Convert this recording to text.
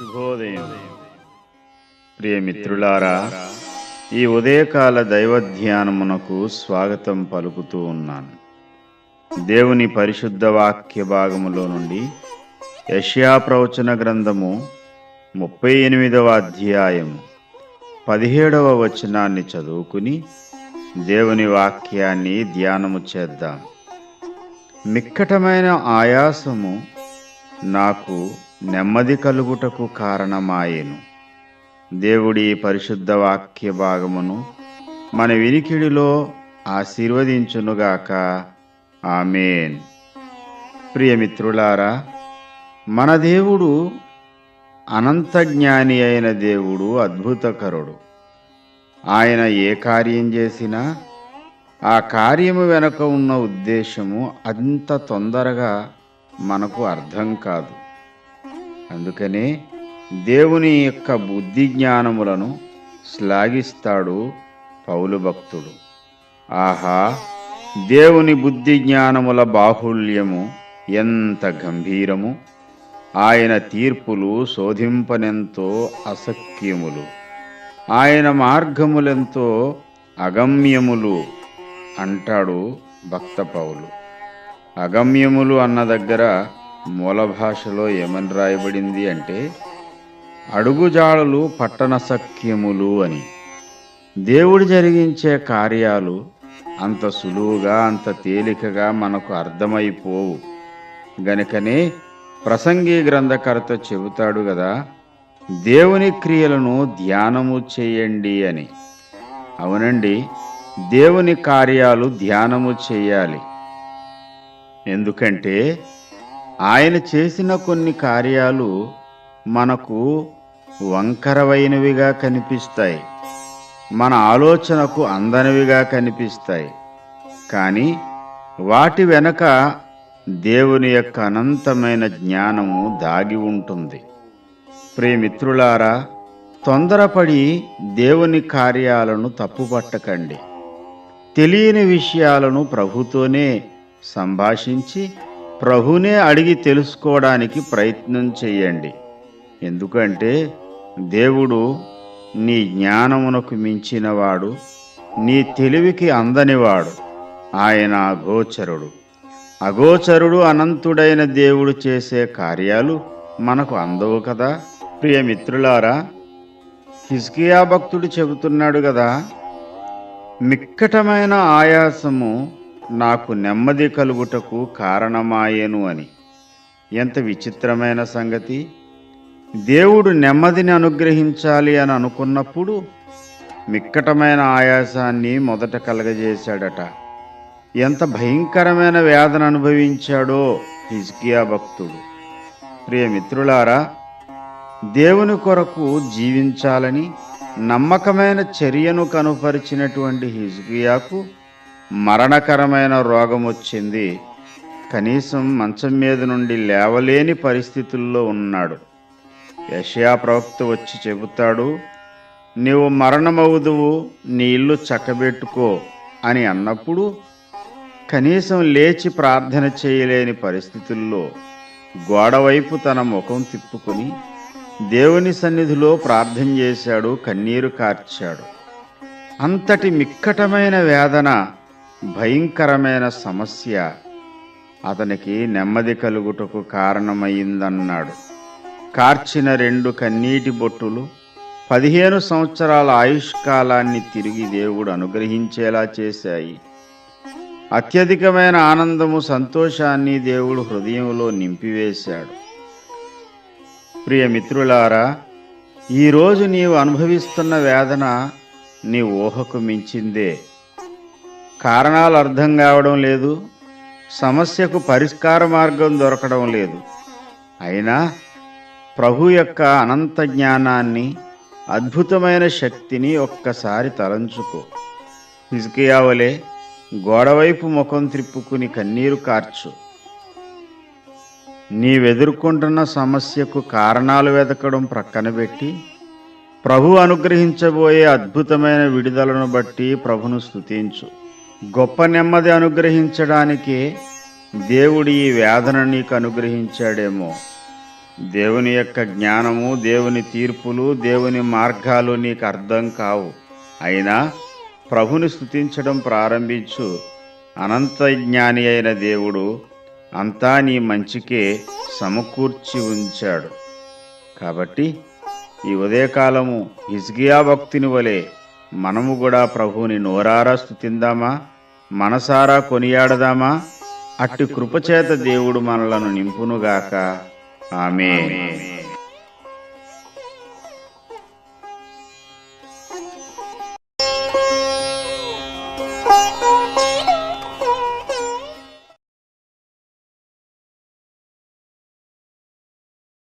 శుభోదయం. ప్రియ మిత్రులారా ఈ ఉదయకాల దైవ ధ్యానమునకు స్వాగతం పలుకుతూ ఉన్నాను. దేవుని పరిశుద్ధ వాక్య భాగములో నుండి యష్యా ప్రవచన గ్రంథము ముప్పై ఎనిమిదవ అధ్యాయం పదిహేడవ వచనాన్ని చదువుకుని దేవుని వాక్యాన్ని ధ్యానము చేద్దాం. మిక్కటమైన ఆయాసము నాకు నెమ్మది కలుగుటకు కారణమాయెను. దేవుడి పరిశుద్ధ వాక్య భాగమును మన వినికిడిలో ఆశీర్వదించునుగాక. ఆమెన్. ప్రియమిత్రులారా మన దేవుడు అనంతజ్ఞాని అయిన దేవుడు అద్భుతకరుడు. ఆయన ఏ కార్యం చేసినా ఆ కార్యము వెనుక ఉన్న ఉద్దేశము అంత తొందరగా మనకు అర్థం కాదు. అందుకనే దేవుని యొక్క బుద్ధి జ్ఞానములను శ్లాఘిస్తాడు పౌలు భక్తుడు. ఆహా దేవుని బుద్ధి జ్ఞానముల బాహుళ్యము ఎంత గంభీరము! ఆయన తీర్పులు శోధింపనెంతో అసఖ్యములు. ఆయన మార్గములెంతో అగమ్యములు అంటాడు భక్త పౌలు. అగమ్యములు అన్న దగ్గర మూల భాషలో ఏమని రాయబడింది అంటే అడుగుజాడలు పట్టణ సఖ్యములు అని. దేవుడు జరిగించే కార్యాలు అంత సులువుగా అంత తేలికగా మనకు అర్థమైపోవు. గనుకనే ప్రసంగి గ్రంథకర్త చెబుతాడు కదా దేవుని క్రియలను ధ్యానము చేయండి అని. అవునండి దేవుని కార్యాలు ధ్యానము చేయాలి. ఎందుకంటే ఆయన చేసిన కొన్ని కార్యాలు మనకు వంకరవైనవిగా కనిపిస్తాయి. మన ఆలోచనకు అందనివిగా కనిపిస్తాయి. కానీ వాటి వెనక దేవుని యొక్క అనంతమైన జ్ఞానము దాగి ఉంటుంది. ప్రియమిత్రులారా తొందరపడి దేవుని కార్యాలను తప్పుపట్టకండి. తెలియని విషయాలను ప్రభుతోనే సంభాషించి ప్రభునే అడిగి తెలుసుకోవడానికి ప్రయత్నం చేయండి. ఎందుకంటే దేవుడు నీ జ్ఞానమునకు మించినవాడు నీ తెలివికి అందనివాడు. ఆయన గోచరుడు. అగోచరుడు అనంతుడైన దేవుడు చేసే కార్యాలు మనకు అందవు కదా? ప్రియమిత్రులారా హిజ్కియా భక్తుడు చెబుతున్నాడు కదా మిక్కటమైన ఆయాసము నాకు నెమ్మది కలుగుటకు కారణమాయేను అని. ఎంత విచిత్రమైన సంగతి! దేవుడు నెమ్మదిని అనుగ్రహించాలి అని అనుకున్నప్పుడు మిక్కటమైన ఆయాసాన్ని మొదట కలగజేశాడట. ఎంత భయంకరమైన వేదన అనుభవించాడో హిజ్కియా భక్తుడు. ప్రియమిత్రులారా దేవుని కొరకు జీవించాలని నమ్మకమైన చర్యను కనుపరిచినటువంటి హిజ్కియాకు మరణకరమైన రోగం వచ్చింది. కనీసం మంచం మీద నుండి లేవలేని పరిస్థితుల్లో ఉన్నాడు. యషయా ప్రవక్త వచ్చి చెబుతాడు నీవు మరణమవుదువు నీ ఇల్లు చక్కబెట్టుకో అని అన్నప్పుడు కనీసం లేచి ప్రార్థన చేయలేని పరిస్థితుల్లో గోడవైపు తన ముఖం తిప్పుకుని దేవుని సన్నిధిలో ప్రార్థన చేశాడు కన్నీరు కార్చాడు. అంతటి మిక్కటమైన వేదన భయంకరమైన సమస్య అతనికి నెమ్మది కలుగుటకు కారణమైందన్నాడు. కార్చిన రెండు కన్నీటి బొట్టులు పదిహేను సంవత్సరాల ఆయుష్కాలాన్ని తిరిగి దేవుడు అనుగ్రహించేలా చేశాయి. అత్యధికమైన ఆనందము సంతోషాన్ని దేవుడు హృదయంలో నింపివేశాడు. ప్రియమిత్రులారా ఈరోజు నీవు అనుభవిస్తున్న వేదన నీ ఊహకు మించిందే. కారణాలు అర్థం కావడం లేదు సమస్యకు పరిష్కార మార్గం దొరకడం లేదు. అయినా ప్రభు యొక్క అనంత జ్ఞానాన్ని అద్భుతమైన శక్తిని ఒక్కసారి తలంచుకో. హిజ్కియావలే గోడవైపు ముఖం త్రిప్పుకుని కన్నీరు కార్చు. నీవెదుర్కొంటున్న సమస్యకు కారణాలు వెతకడం ప్రక్కన పెట్టి ప్రభు అనుగ్రహించబోయే అద్భుతమైన విడుదలను బట్టి ప్రభును స్తుతించు. గొప్ప నెమ్మది అనుగ్రహించడానికే దేవుడు ఈ వేదన నీకు అనుగ్రహించాడేమో. దేవుని యొక్క జ్ఞానము దేవుని తీర్పులు దేవుని మార్గాలు నీకు అర్థం కావు. అయినా ప్రభుని స్తుతించడం ప్రారంభించు. అనంత జ్ఞాని అయిన దేవుడు అంతా నీ మంచికే సమకూర్చి ఉంచాడు. కాబట్టి ఈ ఉదయకాలము హిజ్కియా భక్తిని వలె మనము కూడా ప్రభువుని నోరారా స్తుతిందామా? మనసారా కొనియాడదామా? అట్టి కృపచేత దేవుడు మనలను నింపునుగాక. ఆమె